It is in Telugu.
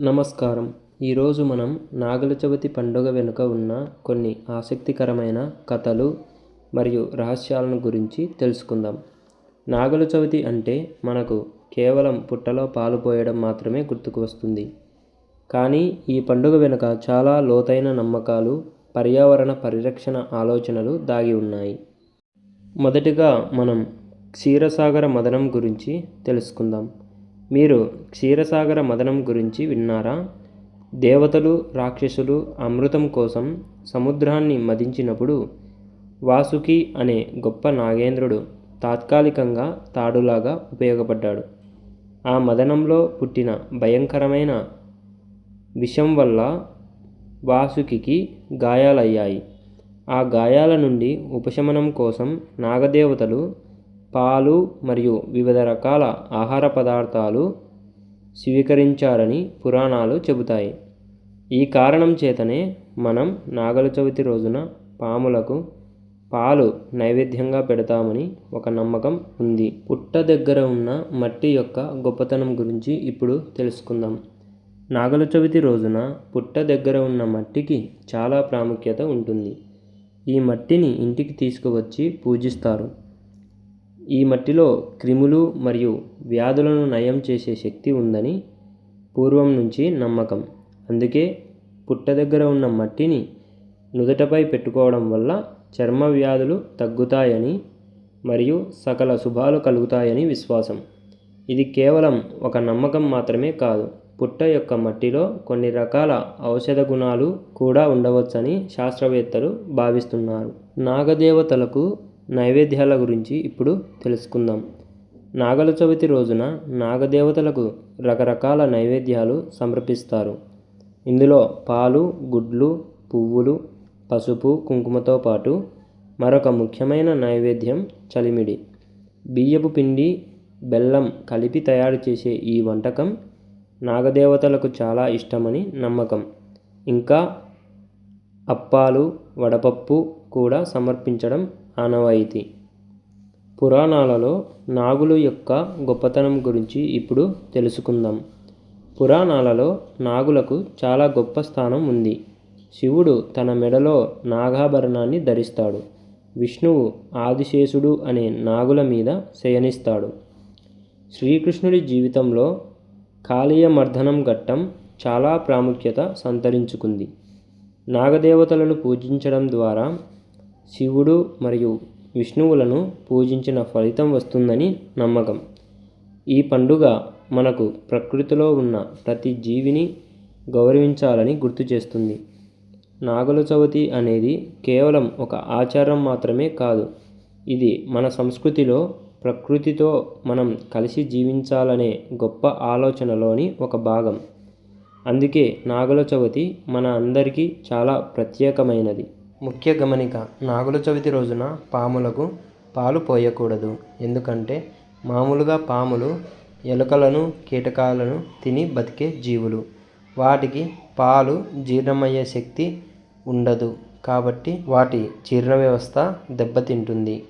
నమస్కారం. ఈరోజు మనం నాగుల చవితి పండుగ వెనుక ఉన్న కొన్ని ఆసక్తికరమైన కథలు మరియు రహస్యాలను గురించి తెలుసుకుందాం. నాగుల చవితి అంటే మనకు కేవలం పుట్టలో పాలు పోయడం మాత్రమే గుర్తుకు వస్తుంది. కానీ ఈ పండుగ వెనుక చాలా లోతైన నమ్మకాలు పర్యావరణ పరిరక్షణ ఆలోచనలు దాగి ఉన్నాయి. మొదటిగా మనం క్షీరసాగర మదనం గురించి తెలుసుకుందాం. మీరు క్షీరసాగర మదనం గురించి విన్నారా? దేవతలు రాక్షసులు అమృతం కోసం సముద్రాన్ని మదించినప్పుడు వాసుకి అనే గొప్ప నాగేంద్రుడు తాత్కాలికంగా తాడులాగా ఉపయోగపడ్డాడు. ఆ మదనంలో పుట్టిన భయంకరమైన విషం వల్ల వాసుకికి గాయాలయ్యాయి. ఆ గాయాల నుండి ఉపశమనం కోసం నాగదేవతలు పాలు మరియు వివిధ రకాల ఆహార పదార్థాలు స్వీకరించారని పురాణాలు చెబుతాయి. ఈ కారణం చేతనే మనం నాగల చవితి రోజున పాములకు పాలు నైవేద్యంగా పెడతామని ఒక నమ్మకం ఉంది. పుట్ట దగ్గర ఉన్న మట్టి యొక్క గొప్పతనం గురించి ఇప్పుడు తెలుసుకుందాం. నాగల చవితి రోజున పుట్ట దగ్గర ఉన్న మట్టికి చాలా ప్రాముఖ్యత ఉంటుంది. ఈ మట్టిని ఇంటికి తీసుకువచ్చి పూజిస్తారు. ఈ మట్టిలో క్రిములు మరియు వ్యాధులను నయం చేసే శక్తి ఉందని పూర్వం నుంచి నమ్మకం. అందుకే పుట్ట దగ్గర ఉన్న మట్టిని నుదుటపై పెట్టుకోవడం వల్ల చర్మ వ్యాధులు తగ్గుతాయని మరియు సకల శుభాలు కలుగుతాయని విశ్వాసం. ఇది కేవలం ఒక నమ్మకం మాత్రమే కాదు పుట్ట యొక్క మట్టిలో కొన్ని రకాల ఔషధ గుణాలు కూడా ఉండవచ్చని శాస్త్రవేత్తలు భావిస్తున్నారు. నాగదేవతలకు నైవేద్యాల గురించి ఇప్పుడు తెలుసుకుందాం. నాగల చవితి రోజున నాగదేవతలకు రకరకాల నైవేద్యాలు సమర్పిస్తారు. ఇందులో పాలు గుడ్లు పువ్వులు పసుపు కుంకుమతో పాటు మరొక ముఖ్యమైన నైవేద్యం చలిమిడి. బియ్యపు పిండి బెల్లం కలిపి తయారు చేసే ఈ వంటకం నాగదేవతలకు చాలా ఇష్టమని నమ్మకం. ఇంకా అప్పాలు వడపప్పు కూడా సమర్పించడం ఆనవాయితీ. పురాణాలలో నాగుల యొక్క గొప్పతనం గురించి ఇప్పుడు తెలుసుకుందాం. పురాణాలలో నాగులకు చాలా గొప్ప స్థానం ఉంది. శివుడు తన మెడలో నాగాభరణాన్ని ధరిస్తాడు. విష్ణువు ఆదిశేషుడు అనే నాగుల మీద శయనిస్తాడు. శ్రీకృష్ణుడి జీవితంలో కాళీయమర్దనం ఘట్టం చాలా ప్రాముఖ్యత సంతరించుకుంది. నాగదేవతలను పూజించడం ద్వారా శివుడు మరియు విష్ణువులను పూజించిన ఫలితం వస్తుందని నమ్మకం. ఈ పండుగ మనకు ప్రకృతిలో ఉన్న ప్రతి జీవిని గౌరవించాలని గుర్తు చేస్తుంది. నాగుల చవితి అనేది కేవలం ఒక ఆచారం మాత్రమే కాదు ఇది మన సంస్కృతిలో ప్రకృతితో మనం కలిసి జీవించాలనే గొప్ప ఆలోచనలోని ఒక భాగం. అందుకే నాగుల చవితి మన అందరికీ చాలా ప్రత్యేకమైనది. ముఖ్య గమనిక నాగుల చవితి రోజున పాములకు పాలు పోయకూడదు. ఎందుకంటే మామూలుగా పాములు ఎలుకలను కీటకాలను తిని బతికే జీవులు. వాటికి పాలు జీర్ణమయ్యే శక్తి ఉండదు. కాబట్టి వాటి జీర్ణ వ్యవస్థ దెబ్బతింటుంది.